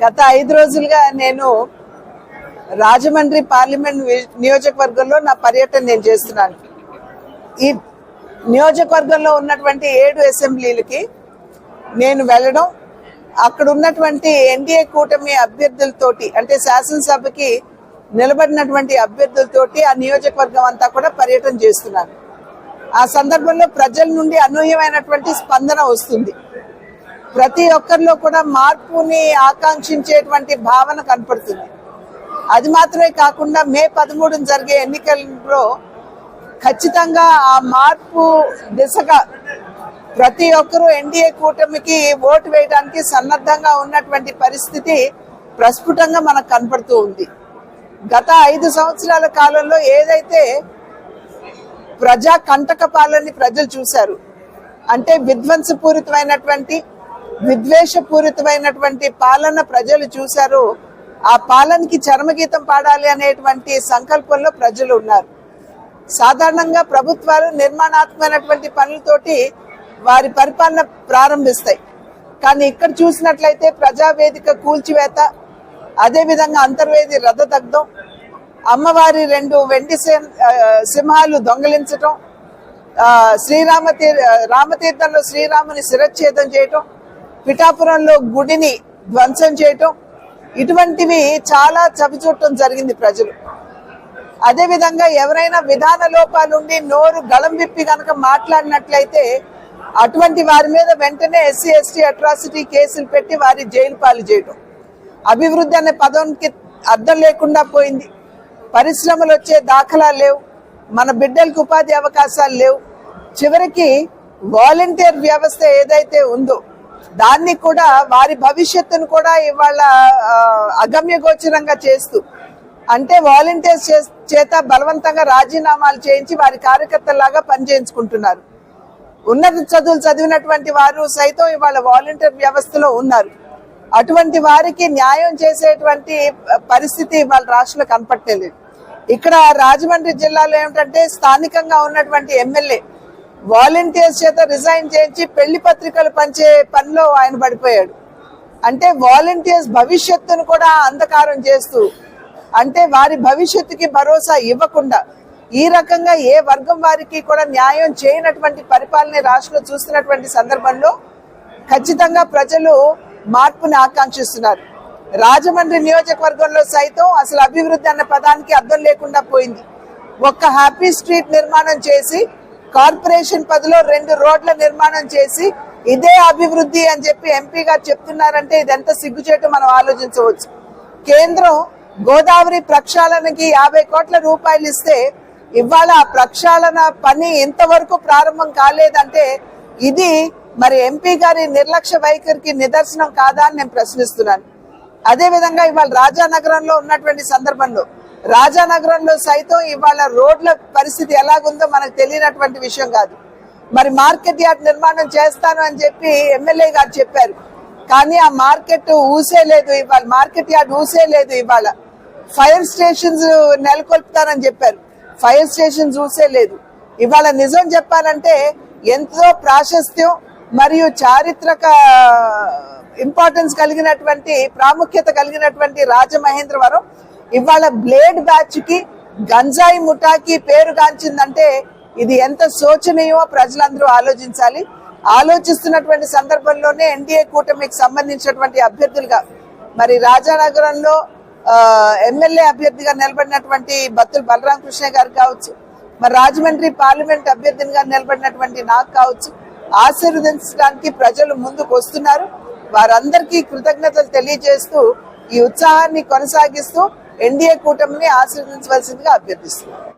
గత ఐదు రోజులుగా నేను రాజమండ్రి పార్లమెంట్ నియోజకవర్గంలో నా పర్యటన నేను చేస్తున్నాను. ఈ నియోజకవర్గంలో ఉన్నటువంటి ఏడు అసెంబ్లీలకి నేను వెళ్ళడం అక్కడ ఉన్నటువంటి ఎన్డీఏ కూటమి అభ్యర్థులతోటి అంటే శాసనసభకి నిలబడినటువంటి అభ్యర్థులతోటి ఆ నియోజకవర్గం అంతా కూడా పర్యటన చేస్తున్నాను. ఆ సందర్భంలో ప్రజల నుండి అనూహ్యమైనటువంటి స్పందన వస్తుంది. ప్రతి ఒక్కరిలో కూడా మార్పుని ఆకాంక్షించేటువంటి భావన కనపడుతుంది. అది మాత్రమే కాకుండా మే పదమూడున జరిగే ఎన్నికల్లో ఖచ్చితంగా ఆ మార్పు దిశగా ప్రతి ఒక్కరూ ఎన్డీఏ కూటమికి ఓటు వేయడానికి సన్నద్ధంగా ఉన్నటువంటి పరిస్థితి ప్రస్ఫుటంగా మనకు కనపడుతూ ఉంది. గత ఐదు సంవత్సరాల కాలంలో ఏదైతే ప్రజా కంటక పాలని ప్రజలు చూశారు అంటే విధ్వంసపూరితమైనటువంటి విద్వేషపూరితమైనటువంటి పాలన ప్రజలు చూశారు. ఆ పాలనకి చర్మగీతం పాడాలి అనేటువంటి సంకల్పంలో ప్రజలు ఉన్నారు. సాధారణంగా ప్రభుత్వాలు నిర్మాణాత్మకమైనటువంటి పనులతోటి వారి పరిపాలన ప్రారంభిస్తాయి. కానీ ఇక్కడ చూసినట్లయితే ప్రజావేదిక కూల్చివేత అదేవిధంగా అంతర్వేది రథదగ్ధం అమ్మవారి రెండు వెండి సింహ- సింహాలు దొంగలించటం శ్రీరామ తీర్ రామతీర్థంలో శ్రీరాముని శిరచ్ఛేదం చేయటం పిఠాపురంలో గుడిని ధ్వంసం చేయటం ఇటువంటివి చాలా చవిచూడటం జరిగింది ప్రజలు. అదేవిధంగా ఎవరైనా విధాన లోపాలుండి నోరు గళం విప్పి కనుక మాట్లాడినట్లయితే అటువంటి వారి మీద వెంటనే ఎస్సీ ఎస్టీ అట్రాసిటీ కేసులు పెట్టి వారి జైలు పాలు చేయటం. అభివృద్ధి అనే పదంకి అర్థం లేకుండా పోయింది. పరిశ్రమలు వచ్చే దాఖలా లేవు. మన బిడ్డలకు ఉపాధి అవకాశాలు లేవు. చివరికి వాలంటీర్ వ్యవస్థ ఏదైతే ఉందో దాన్ని కూడా వారి భవిష్యత్తును కూడా ఇవాళ అగమ్యగోచరంగా అగమ్య గోచరంగా చేస్తూ అంటే వాలంటీర్స్ చేత బలవంతంగా రాజీనామాలు చేయించి వారి కార్యకర్తలాగా పనిచేయించుకుంటున్నారు. ఉన్నత చదువులు చదివినటువంటి వారు సైతం ఇవాళ వాలంటీర్ వ్యవస్థలో ఉన్నారు. అటువంటి వారికి న్యాయం చేసేటువంటి పరిస్థితి వాళ్ళ రాష్ట్రంలో కనపట్టలేదు ఇక్కడ రాజమండ్రి జిల్లాలో ఏమిటంటే స్థానికంగా ఉన్నటువంటి ఎమ్మెల్యే వాలంటీర్స్ చేత రిజైన్ చేయించి పెళ్ళి పత్రికలు పంచే పనిలో ఆయన పడిపోయాడు. అంటే వాలంటీర్స్ భవిష్యత్తును కూడా అంధకారం చేస్తూ అంటే వారి భవిష్యత్తుకి భరోసా ఇవ్వకుండా ఈ రకంగా ఏ వర్గం వారికి కూడా న్యాయం చేయనటువంటి పరిపాలన రాష్ట్రంలో చూస్తున్నటువంటి సందర్భంలో ఖచ్చితంగా ప్రజలు మార్పుని ఆకాంక్షిస్తున్నారు. రాజమండ్రి నియోజకవర్గంలో సైతం అసలు అభివృద్ధి అన్న పదానికి అర్థం లేకుండా పోయింది. ఒక్క హ్యాపీ స్ట్రీట్ నిర్మాణం చేసి కార్పొరేషన్ పదిలో రెండు రోడ్ల నిర్మాణం చేసి ఇదే అభివృద్ధి అని చెప్పి ఎంపీ గారు చెప్తున్నారంటే ఇది ఎంత సిగ్గుచేటు మనం ఆలోచించవచ్చు. కేంద్రం గోదావరి ప్రక్షాళనకి యాభై కోట్ల రూపాయలు ఇస్తే ఇవాళ ఆ ప్రక్షాళన పని ఇంతవరకు ప్రారంభం కాలేదంటే ఇది మరి ఎంపీ గారి నిర్లక్ష్య వైఖరికి నిదర్శనం కాదా అని నేను ప్రశ్నిస్తున్నాను. అదే విధంగా ఇవాళ రాజానగరంలో ఉన్నటువంటి సందర్భంలో రాజానగరంలో సైతం ఇవాళ రోడ్ల పరిస్థితి ఎలాగుందో మనకు తెలియనటువంటి విషయం కాదు. మరి మార్కెట్ యార్డ్ నిర్మాణం చేస్తాను అని చెప్పి ఎమ్మెల్యే గారు చెప్పారు. కానీ ఆ మార్కెట్ ఊసే లేదు ఇవాళ మార్కెట్ యార్డ్ ఊసే లేదు ఇవాళ. ఫైర్ స్టేషన్స్ నెలకొల్పుతానని చెప్పారు. ఫైర్ స్టేషన్స్ ఊసే లేదు. ఇవాళ నిజం చెప్పాలంటే ఎంతో ప్రాశస్త్యం మరియు చారిత్రక ఇంపార్టెన్స్ కలిగినటువంటి ప్రాముఖ్యత కలిగినటువంటి రాజమహేంద్రవరం ఇవాళ బ్లేడ్ బ్యాచ్కి గంజాయి ముఠాకి పేరుగాంచిందంటే ఇది ఎంత శోచనీయమో ప్రజలందరూ ఆలోచించాలి. ఆలోచిస్తున్నటువంటి సందర్భంలోనే ఎన్డీఏ కూటమికి సంబంధించినటువంటి అభ్యర్థులుగా మరి రాజానగరంలో ఆ, ఎమ్మెల్యే అభ్యర్థిగా నిలబడినటువంటి బత్తుల బలరాం కృష్ణ గారు కావచ్చు మరి రాజమండ్రి పార్లమెంట్ అభ్యర్థినిగా నిలబడినటువంటి నాకు కావచ్చు ఆశీర్వదించడానికి ప్రజలు ముందుకు వస్తున్నారు. వారందరికీ కృతజ్ఞతలు తెలియజేస్తూ ఈ ఉత్సాహాన్ని కొనసాగిస్తూ ఎన్డీఏ కూటమిని ఆశీర్వదించవలసిందిగా అభ్యర్థిస్తున్నాను